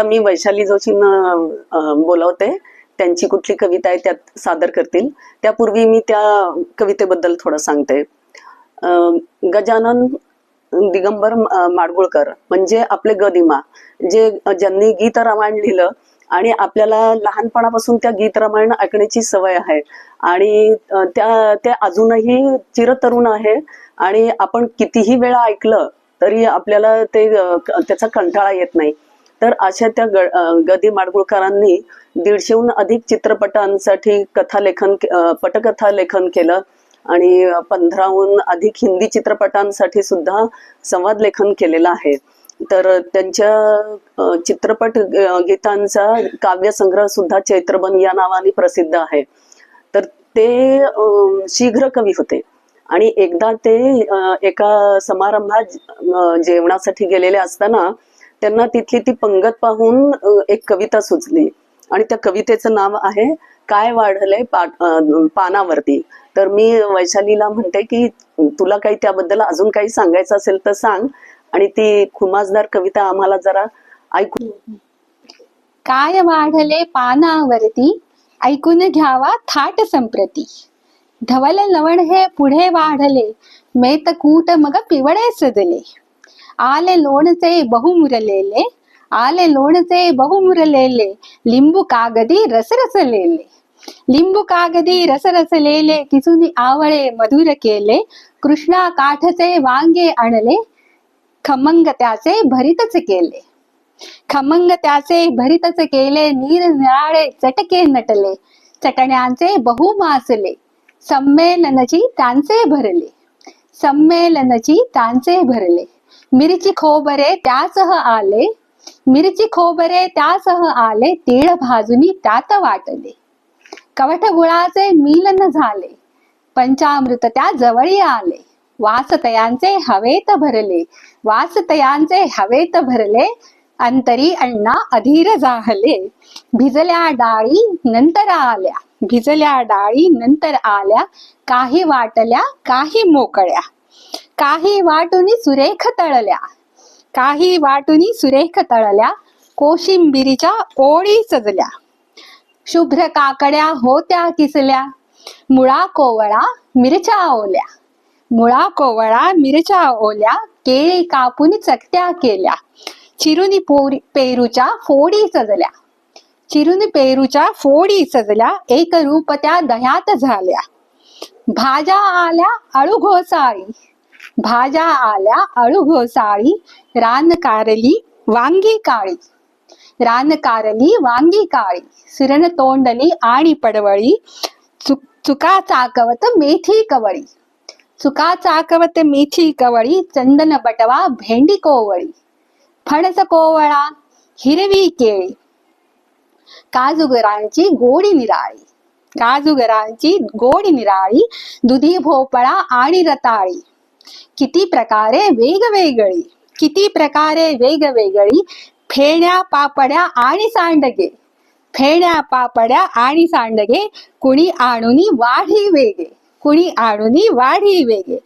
आता मी वैशाली जोशींना बोलवते. त्यांची कुठली कविता आहे त्यात सादर करतील. त्यापूर्वी मी त्या कवितेबद्दल थोडं सांगते. अं, गजानन दिगंबर माडगुळकर म्हणजे आपले गदिमा जे ज्यांनी गीत रामायण लिहिलं आणि आपल्याला लहानपणापासून त्या गीत रामायण ऐकण्याची सवय आहे. आणि त्या त्या ते अजूनही चिरतरुण आहे आणि आपण कितीही वेळा ऐकलं तरी आपल्याला ते त्याचा कंटाळा येत नाही. तर अशा त्या गदी माडगुळकरांनी दीडशेहून अधिक चित्रपटांसाठी कथालेखन पटकथा लेखन केलं आणि पंधराहून अधिक हिंदी चित्रपटांसाठी सुद्धा संवाद लेखन केलेलं आहे. तर त्यांच्या चित्रपट गीतांचा काव्यसंग्रह सुद्धा चैत्रबन या नावाने प्रसिद्ध आहे. तर ते शीघ्र कवी होते. आणि एकदा ते एका समारंभात जेवणासाठी गेलेले असताना त्यांना तिथली ती पंगत पाहून एक कविता सुचली. आणि त्या कवितेचं नाव आहे काय वाढलंय पानावरती? तर मी वैशालीला म्हणते की तुला काही त्याबद्दल अजून काही सांगायचं असेल तर सांग. आणि ती खुमासदार कविता आम्हाला जरा ऐकून काय वाढले पानावरती? ऐकून घ्यावा थाट संप्रती. धवल लवण हे पुढे वाढले मेत कूट मग पिवळे सजले. आले लोणचे बहुमुरलेले आले लोणचे बहुमुरलेले लिंबू कागदी रसरसलेले लिंबू कागदी रसरसलेले किसुनी आवळे मधुर केले कृष्णा काठचे वांगे आणले खमंग त्याचे भरितच केले खमंग त्याचे भरितच केले नीर निराळे चटके नटले चटण्यांचे बहु मासले संमेलनची त्यांचे भरले संमेलनची त्यांचे भरले मिरची खोबरे त्यासह आले. मिरची खोबरे त्यासह आले तीळ भाजूनी त्यात वाटले. कवठ गुळाचे मिलन झाले. पंचामृत त्या जवळी आले. वासतयांचे हवेत भरले. वासतयांचे हवेत भरले. अंतरी अण्णा अधीर जाहले भिजल्या डाळी नंतर आल्या. भिजल्या डाळी नंतर आल्या. काही वाटल्या काही मोकळ्या. काही वाटुनी सुरेख तळल्या. काही वाटुनी सुरेख तळल्या. कोशिंबिरीच्या ओळी सजल्या. शुभ्र काकड्या होत्या किसल्या. मुळा कोवळा मिरच्या ओल्या. मुळा कोवळा मिरच्या ओल्या. केळी कापून चकत्या केल्या. चिरुनी पोरी पेरूच्या फोडी सजल्या. चिरुनी पेरूच्या फोडी सजल्या. एक रूप त्या दह्यात झाल्या. भाज्या आल्या अळू घोसाळी भाज्या आल्या अळू घोसाळी रान कारली वांगी काळी रान कारली वांगी काळी सुरण तोंडली आणि पडवळी चुक चुका चाकवत मेथी कवळी चुका चाकवत मेथी कवळी चंदन बटवा भेंडी कोवळी फणस कोवळा हिरवी केळी. काजूगरांची गोडी निराळी. काजूगरांची गोडी निराळी दुधी भोपळा आणि रताळी. किती प्रकारे वेगवेगळी किती प्रकारे वेगवेगळी फेण्या पापड्या आणि सांडगे. फेण्या पापड्या आणि सांडगे कुणी आणुनी वाढी वेगे कुणी आणूनी वाढी वेगे.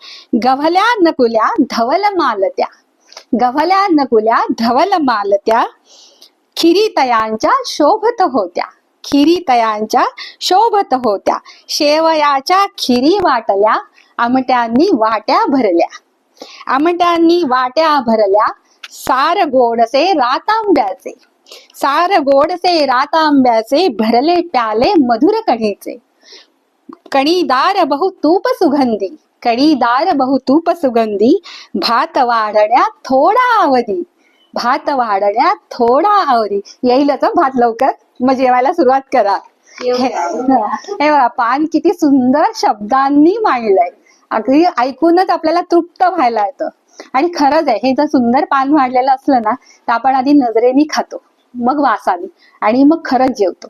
गव्हल्या नकुल्या धवल मालत्या. गव्हल्या नकुल्या धवल मालत्या. खिरीतयांच्या शोभत होत्या. खिरीतयांच्या शोभत होत्या. शेवयाच्या खिरी वाटल्या आमट्यांनी वाट्या भरल्या. आमट्यांनी वाट्या भरल्या सार गोडसे रातांब्याचे. सार गोडसे रातांब्याचे भरले प्याले मधुर कढीचे कणीदार बहु तूप सुगंधी कणीदार बहु तूप सुगंधी भात वाढण्यात थोडा अवधी भात वाढण्यात थोडा अवधी येईलच भात लवकर? मग जेवायला सुरुवात करा. हे बघा पान किती सुंदर शब्दांनी मांडलंय. अगदी ऐकूनच आपल्याला तृप्त व्हायला येतं. आणि खरंच आहे हे जर सुंदर पान वाढलेलं असलं ना तर आपण आधी नजरेने खातो मग वासाने आणि मग खरंच जेवतो.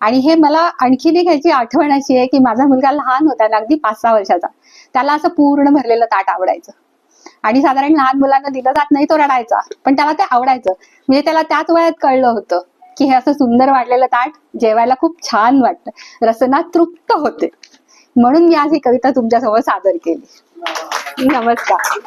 आणि हे मला आणखीन एक ह्याची आठवण अशी आहे की माझा मुलगा लहान होता ना अगदी पाच सहा वर्षाचा. त्याला असं पूर्ण भरलेलं ताट आवडायचं. आणि साधारण लहान मुलांना दिलं जात नाही तो रडायचा पण त्याला ते आवडायचं. म्हणजे त्याला त्याच वयात कळलं होतं. की हे असं सुंदर वाढलेलं ताट जेवायला खूप छान वाटतं. रसना तृप्त होते. म्हणून मी आज ही कविता तुमच्यासमोर सादर केली. नमस्कार.